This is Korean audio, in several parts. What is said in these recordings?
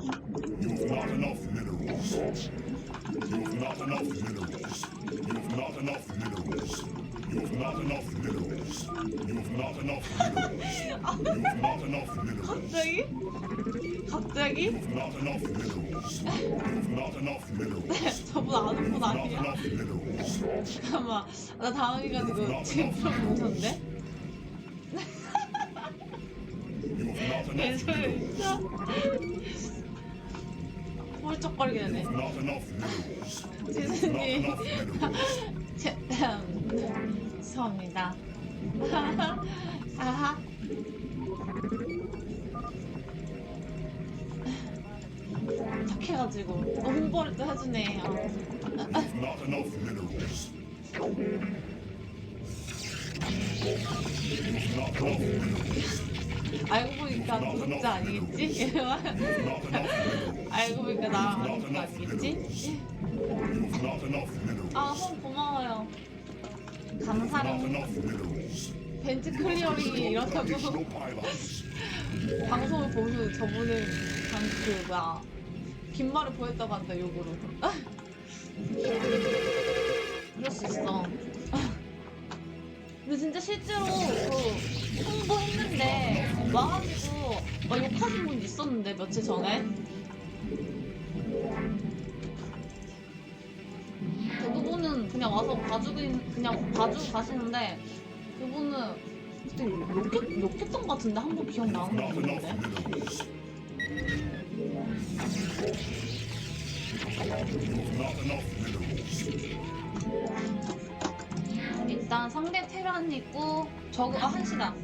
You've not enough minerals. You've not enough minerals. You've not enough minerals. You've not enough minerals. You've not enough minerals. You've not enough minerals. 갑자기? 갑자기? You've not enough minerals. You've not enough minerals. 저분 아는 분 Not 아니야? enough minerals. 잠깐만 나 당황해가지고 지금 물어보셨는데? You've not enough minerals. 진짜 Not 지수님. 제- 음, 죄송합니다 아하 착해가지고 어, 홍보를 또 해주네 어. You've not enough minerals. You've not enough minerals. 알고 보니까 구독자 아니겠지? 알고 보니까 나랑 아는 분 아니겠지? 아, 형 고마워요. Minerals. 벤츠 클리어링이 이렇다고. 방송을 보면서 저분은 방그 뭐야 긴 말을 보였다고 한다 욕으로. 그럴 수 있어. 근데 진짜 실제로 그 홍보했는데 와가지고 막 욕하신 분 있었는데 며칠 전에? 대부분은 그냥 와서 봐주고 있- 그냥 봐주고 가시는데 그분은 그때 욕했, 욕했던 것 같은데 한 번 기억나는 enough 같은데 일단 상대 테란 있고 저거 아 한시다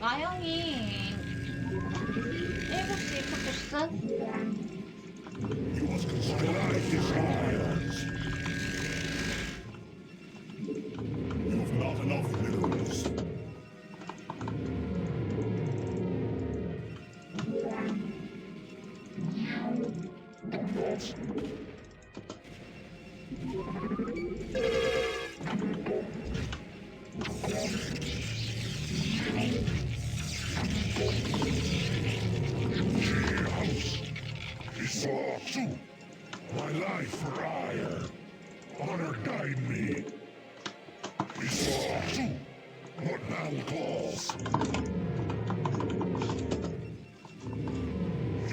나영이 7시 카토스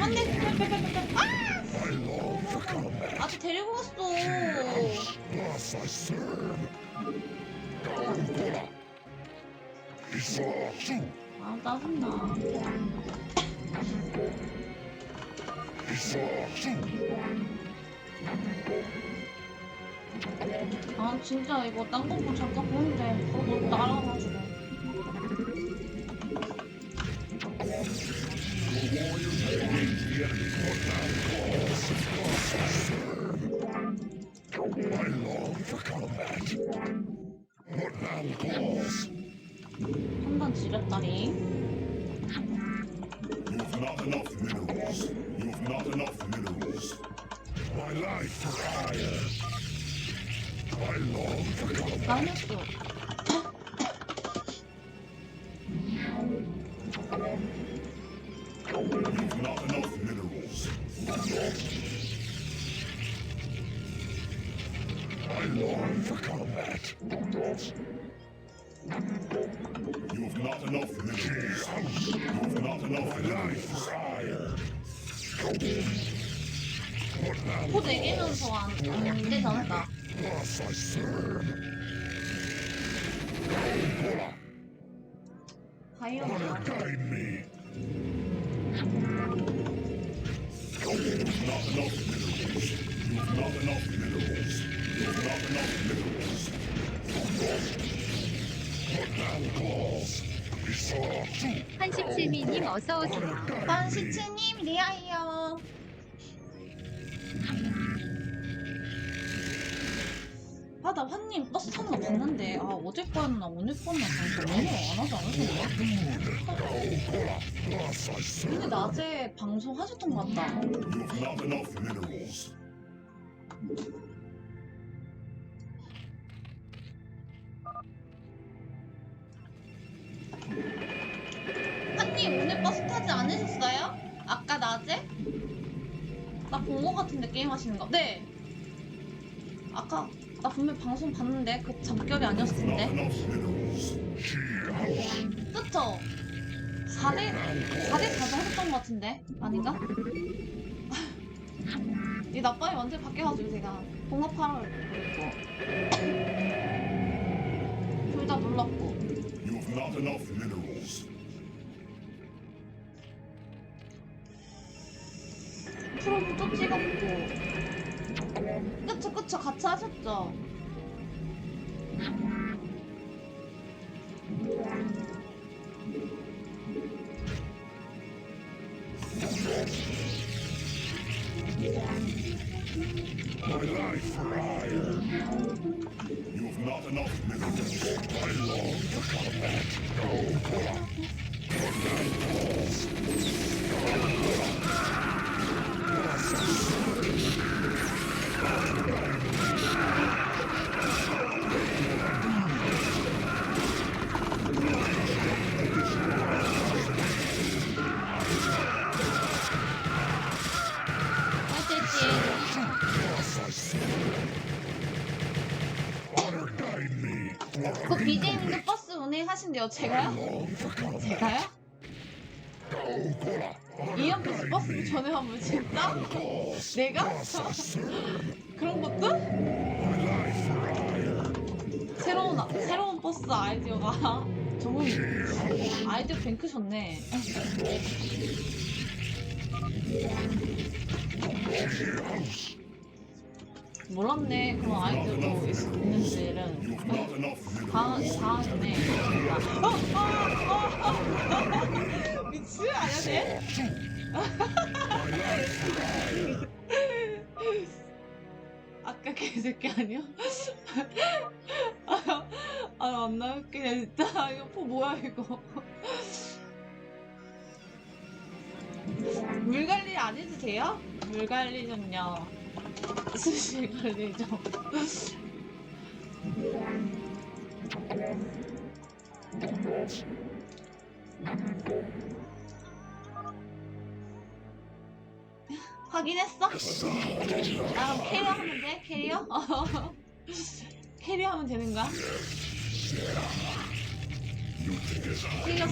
안돼 아! I long for combat. 아직 데리고 갔어 Thus I serve. Gaumpola. 아 짜증나. 아 진짜 이거 딴 거고 잠깐 보는데 그거 너무 날 my life for hire. I long for combat. Not enough minerals. I long for combat. You have not enough minerals. You have not enough life for. 코 내기면서 안, 안 enough minerals. 한십칠미님 어서 오세요. 반시치님 리아이요 아 나 환님 버스 타는 거 봤는데 아 어제 거였나 오늘 거였나 방송 너무 안 하지 않으셨나? 근데 낮에 방송 하셨던 것 같다. 환님 오늘 버스 타지 않으셨어요? 아까 낮에? 나본거 같은데 게임 하시는 거. 네. 아까 나 분명 방송 봤는데 그 잠결이 아니었을 Not 텐데. enough minerals. 그쵸? 4대 4대 4도 하셨던 것 같은데 아닌가? 이 나빠이 완전 바뀌어가지고 제가 공업하러 그랬고 둘다 놀랐고 그쵸 같이 하셨죠? 그 BJ님도 버스 운행하신대요 제가요? 제가요? 이연패스 버스 전화하면 진짜? 내가? 그런 것도? 새로운 아- 새로운 버스 아이디어가 정말 아이디어 뱅크셨네. 몰랐네 그런 아이디어도 있, 있는지를 You have not enough 다 minerals. 다음에. 미친 아니야 돼? 아까 개새끼 아니야? 아안 나올게 진짜 이거 포 뭐야 이거 물 관리 안 해도 돼요? 물 관리 좀요 수시 관리 좀 확인했어? 나 그럼 캐리어 하면 돼? 캐리어? 캐리어 하면 되는 거야? 캐리어?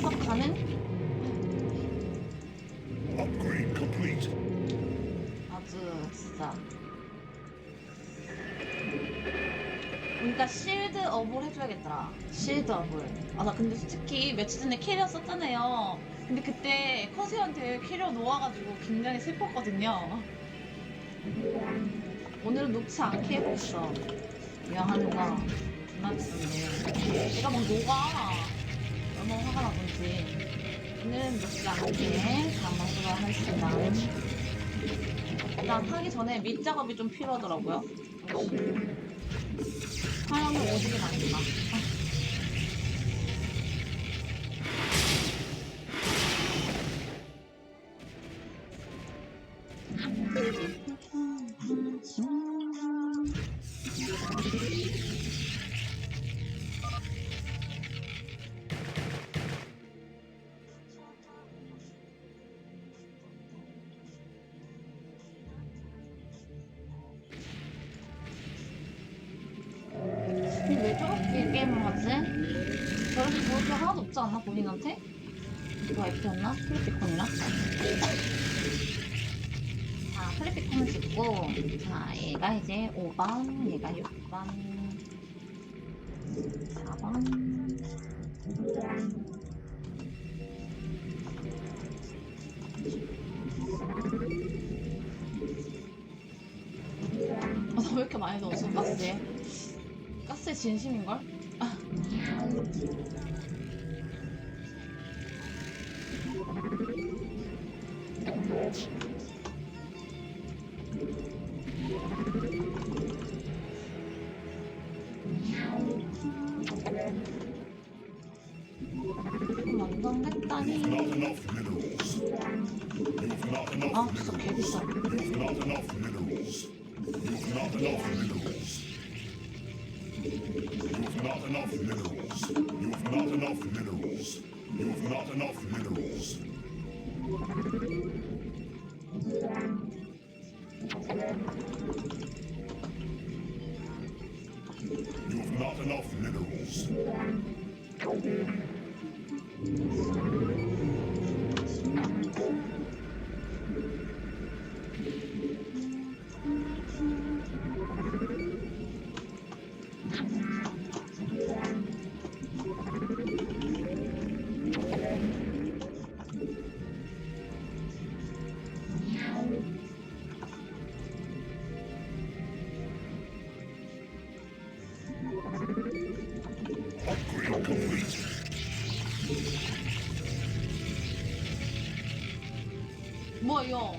Upgrade complete. 아주 진짜 그러니까 실드 업을 해줘야겠더라. 실드 업을. 아 나 근데 솔직히 며칠 전에 캐리어 썼잖아요. 근데 그때 커세한테 캐리어 놓아가지고 굉장히 슬펐거든요. 오늘은 녹지 않게 그냥 하는 거 비싼데 내가 막 녹아. 얼마나 화가 나던지. 오늘은 녹지 않게 방방수가 하겠습니다. 일단 하기 전에 밑작업이 좀 필요하더라고요. 사람을 오지게 다닌다. 어떻게 게임을 하지? 저렇게 좋을 게 하나도 없지 않나 본인한테? 누가 F였나? 플리피콘이나? 자 플리피콘을 찍고 자 얘가 이제 5번 얘가 6번 4번 아, 나 왜 이렇게 많이 넣었어 가스에 가스에 진심인걸? 아. 완전 했다니 Not enough minerals. You've not enough 아 진짜 개 비싸 You've not enough minerals. 이거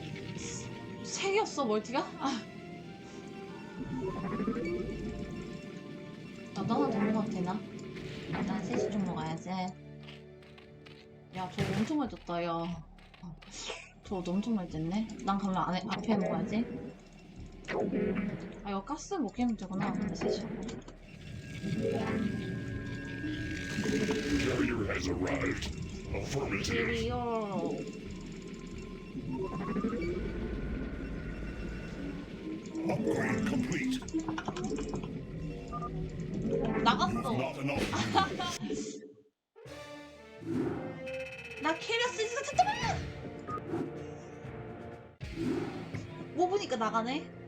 세 개였어 멀티가? 아. 나도 하나 더 먹어도 되나? 일단 셋이 좀 먹어야지 야 저거 엄청 많이 줬다 야 저거 엄청 많이 줬네 난 그러면 안에, 앞에 먹어야지 아 이거 가스 먹기면 되구나 셋이 Carrier has arrived. Affirmative. Upgrade complete. 나갔어 Not enough. 나 캐리어스 진짜 잠깐만 뭐 보니까 나가네